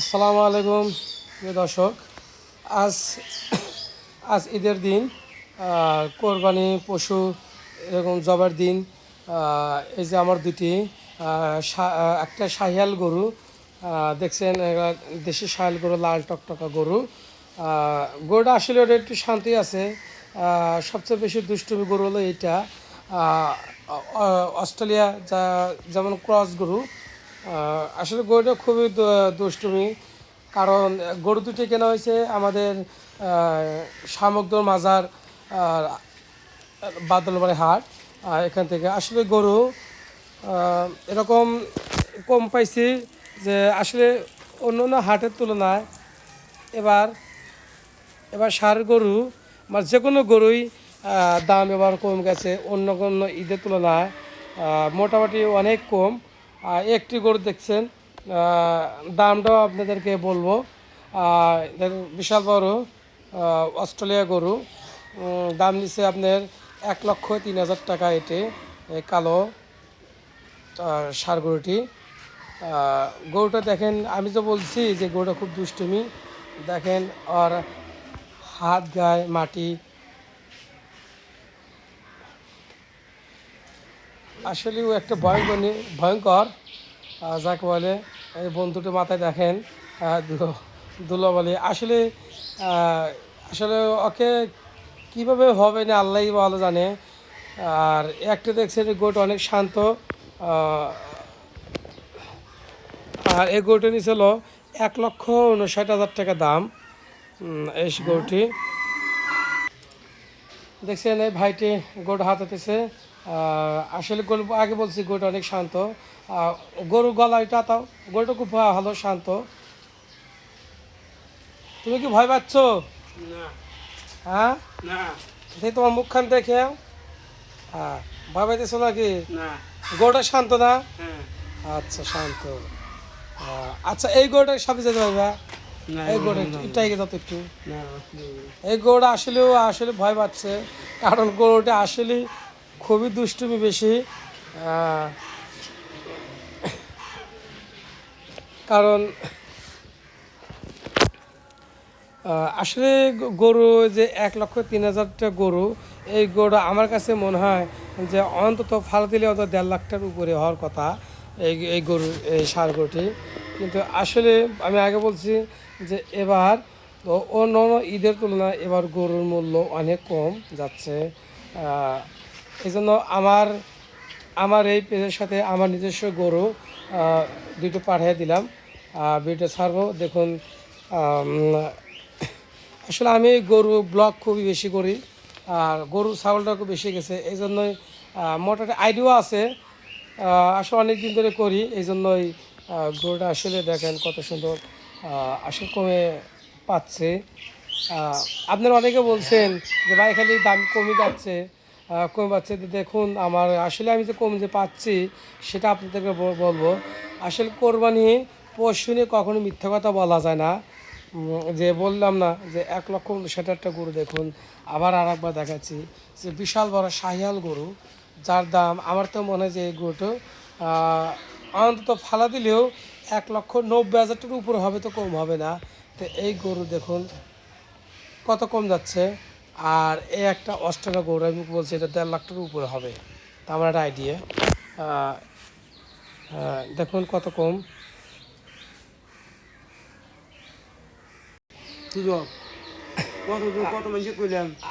আসসালামু আলাইকুম দর্শক। আজ আজ ঈদের দিন কোরবানি পশু এরকম জবার দিন। এই যে আমার দুটি একটা শাহিয়াল গরু দেখছেন দেশি শাহিয়াল গরু, লাল টকটকা গরু। গরুটা আসলে ওটা একটু শান্তি আছে। সবচেয়ে বেশি দুষ্টুমি গরু হলো অ- অস্ট্রেলিয়া যা, যেমন ক্রস গরু আসলে গরুটা খুবই দুষ্টুমি। কারণ গরু দুটি কেনা হয়েছে আমাদের সামগ্র মাজার বাদলবাড়ি হাট এখান থেকে। আসলে গরু এরকম কম পাইছি যে আসলে অন্য অন্য হাটের তুলনায় এবার এবার সার গরু বা যে কোনো গরুই দাম এবার কম গেছে। অন্য কোনো ঈদের তুলনায় মোটামুটি অনেক কম। একটি গরু দেখছেন। দামটাও আপনাদেরকে বলব। দেখুন, বিশাল বড় অস্ট্রেলিয়া গরু। দাম নিচ্ছে আপনার এক লক্ষ তিন হাজার টাকা এটে কালো ষাঁড় গরুটি। গরুটা দেখেন আমি তো বলছি যে গরুটা খুব দুষ্টুমি। দেখেন আর হাত গায়ে মাটি আসলে ও একটা ভয়ঙ্কর ভয়ঙ্কর যাকে বলে, এই বন্ধুটি মাথায় দেখেন দুলো বলে। আসলে আসলে ওকে কীভাবে হবে না আল্লাহই ভালো জানে। আর একটা দেখছেন গোট অনেক শান্ত আর এই গরুটি নিয়েছিল এক লক্ষ উনষাট হাজার টাকা দাম এই গরুটি দেখছেন এই ভাইটি গোট হাতাতেছে আসলে গরু আগে বলছি গরুটা অনেক শান্ত। গরু গলা এটা তাও গরুটা খুব ভালো শান্ত। তুমি কি ভয় পাচ্ছ? হ্যাঁ? দেখি তোমার মুখখান দেখে হ্যাঁ ভয় পাইতেছো নাকি? গরুটা শান্ত না? হ্যাঁ। আচ্ছা শান্ত। আচ্ছা এই গরুটার সাথে যেতে পারবা? এই গরু এটাই যত একটু। এই গরুটা আসলেও আসলে ভয় পাচ্ছে। কারণ গরুটা আসলে খুবই দুষ্টুমি বেশি কারণ আসলে গরু যে এক লক্ষ তিন হাজারটা গরু, এই গরু আমার কাছে মনে হয় যে অন্তত ফাল দিলে অন্তত দেড় লাখটার উপরে হওয়ার কথা এই এই গরু এই সার গরুটি। কিন্তু আসলে আমি আগে বলছি যে এবার অন্য অন্য ঈদের তুলনায় এবার গরুর মূল্য অনেক কম যাচ্ছে এই জন্য আমার আমার এই পেজের সাথে আমার নিজস্ব গরু দুটো পাঠিয়ে দিলাম। ভিডিও ছাড়বো, দেখুন আসলে আমি গরু ব্লগ খুবই বেশি করি, আর গরু ছাগলটা খুব বেশি গেছে এই জন্যই মোটামুটি আইডিয়া আছে। আসলে অনেক দিন ধরে করি এই জন্যই গরুটা আসলে দেখেন কত সুন্দর আসলে কমে পাচ্ছে। আপনারা অনেকে বলছেন যে ভাই খালি দাম কমে যাচ্ছে। কমে পাচ্ছে। দেখুন, আমার আসলে আমি যে কম যে পাচ্ছি, সেটা আপনাদেরকে বলব। আসলে কোরবানি পশু নিয়ে কখনো মিথ্যা কথা বলা যায় না। যে বললাম না, যে এক লক্ষ উনষাট একটা গরু দেখুন, আবার আর একবার দেখাচ্ছি যে বিশাল বড় শাহিয়াল গরু, যার দাম আমার তো মনে হয় যে এই গরুটা অন্তত ফালা দিলেও এক লক্ষ নব্বই হাজার টাকার উপর হবে তো কম হবে না। তো এই গরু দেখুন, কত কম যাচ্ছে? আর এই একটা অস্ট্রেলিয়া গরু আমি বলছি এটা দেড় লাখ টাকার উপরে হবে। তা আমার একটা আইডিয়া দেখুন কত কম।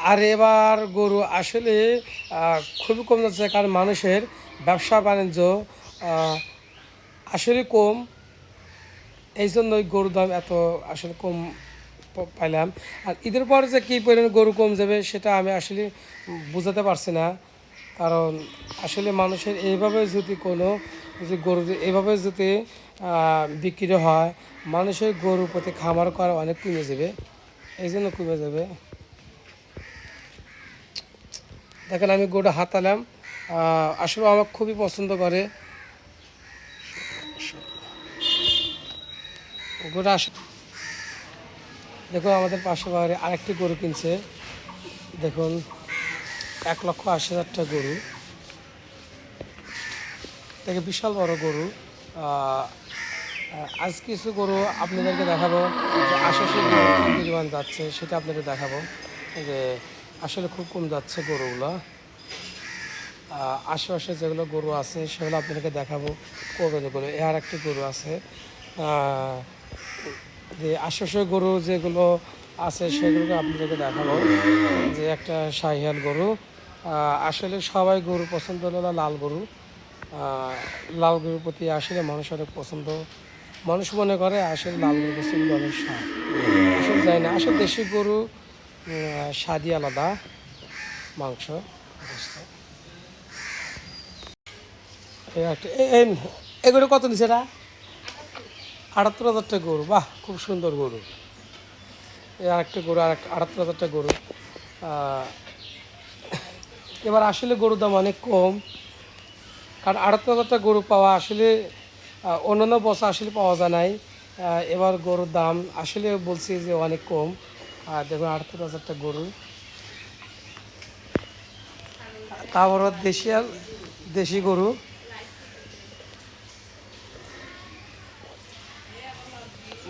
আর এবার গরু আসলে খুবই কম যাচ্ছে কারণ মানুষের ব্যবসা বাণিজ্য আসলে কম। এই জন্যই গরুর দাম এত আসলে কম পাইলাম। আর ঈদের পর যে কী পরিমাণ গরু কম যাবে, সেটা আমি আসলে বোঝাতে পারছি না। কারণ আসলে মানুষের এইভাবে যদি কোনো যে গরু এইভাবে যদি বিক্রি হয়, মানুষের গরুর প্রতি খামার করা অনেক কমে যাবে। এই জন্য কমে যাবে। দেখেন, আমি গরুটা হাতালাম। আসলে আমার খুবই পছন্দ করে। গরুটা আস দেখুন, আমাদের পাশে বাড়ি আরেকটি গরু কিনছে। দেখুন, এক লক্ষ আশি হাজারটা গরু। দেখে বিশাল বড় গরু। আজ কিছু গরু আপনাদেরকে দেখাবো। যে আশেপাশে গরু পরিমাণ যাচ্ছে সেটা আপনাদের দেখাবো। যে আসলে খুব কম যাচ্ছে গরুগুলো। আশেপাশে যেগুলো গরু আছে সেগুলো আপনাদেরকে দেখাবো। কবে গরু এর একটি গরু আছে। যে আশেপাশে গরু যেগুলো আছে সেগুলোকে আপনাদেরকে দেখাবো। যে একটা শাহিয়াল গরু আসলে সবাই গরু পছন্দ হলো না লাল গরু। লাল গরুর প্রতি আসলে মানুষ অনেক পছন্দ। মানুষ মনে করে আসলে লাল গরু পছন্দ অনেক স্বাদ। আসলে যায় না আসলে দেশি গরু উম, স্বাদই আলাদা মাংস এই এগুলো কত এটা আটাত্তর হাজারটা গরু, বাহ, খুব সুন্দর গরু। এই আরেকটা গরু আর একটা আটাত্তর হাজার টাকা গরু এবার আসলে গরুর দাম অনেক কম, কারণ আটাত্তর হাজারটা গরু পাওয়া আসলে অন্যান্য বছর আসলে পাওয়া যায় নাই। এবার গরুর দাম আসলে বলছি যে অনেক কম। আর দেখুন, আটাত্তর হাজার টাকা গরু। তারপর দেশি আর দেশি গরু।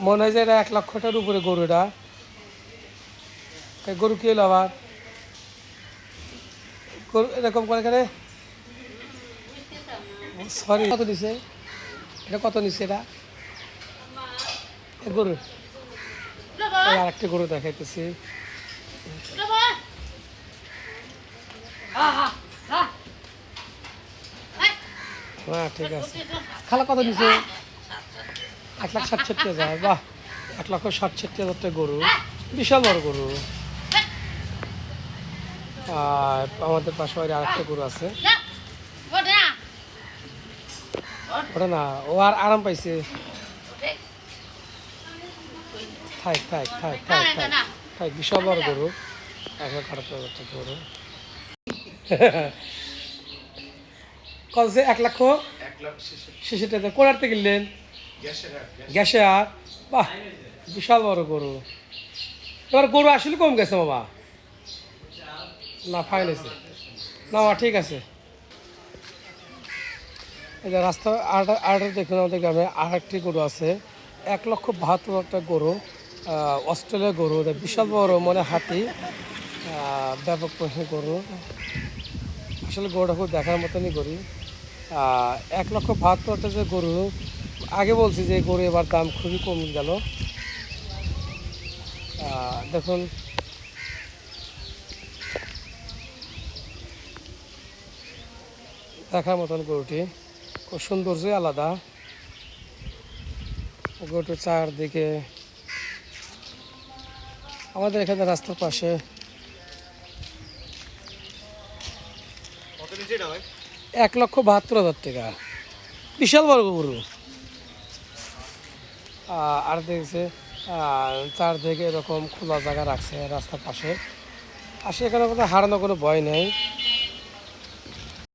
মনে হয় যে এটা এক লক্ষটার উপরে গরু এটা। গরু কি হলো আবার? গরু এরকম করে কেন সরি কত নিছে? এটা কত নিছে এটা? গরু? আর একটা গরু দেখাইতেছি। হ্যাঁ ঠিক আছে। খালা কত নিছে? এক লাখ ষাট ষাটটি হাজার, বাহ, এক লক্ষ ষাট হাজার টাকা গরু, বিশাল বড় গরু। আর আমাদের পাশে বাড়ি আরেকটা গরু আছে। ওটা না, ও আর আরাম পাইছে। থাক থাক থাক থাক থাক থাক, বিশাল বড় গরু, এক লাখ আটাত্তর হাজার টাকা এক লক্ষ শেষে টাকা কোনার কিনলেন গ্যাসে আর বাহ বিশাল বড় গরু। এবার গরু আসলে কম গেছে বাবা না ফাইন আছে। না ঠিক আছে। এই যে রাস্তা আর দেখুন আমাদের গ্রামে আর একটি গরু আছে। এক লক্ষ বাহাত্তর একটা গরু আহ, অস্ট্রেলিয়ার গরু। বিশাল বড় মনে হাতি। ব্যাপক পরিমাণে গরু। আসলে গরুটা খুব দেখার মতনই গরু। এক লক্ষ বাহাত্তরটা যে গরু আগে বলছি যে গরু এবার দাম খুবই কম গেল। দেখুন। দেখার মতন গরুটি খুব সৌন্দর্যই আলাদা। গরুটির চারদিকে আমাদের এখানে রাস্তার পাশে এক লক্ষ বাহাত্তর হাজার টাকা। বিশাল বড় গরু। আর দেখছে চারদিকে এরকম খোলা জায়গা রাখছে রাস্তার পাশে। আর সেখানে কোনো হারানো কোনো ভয় নেই।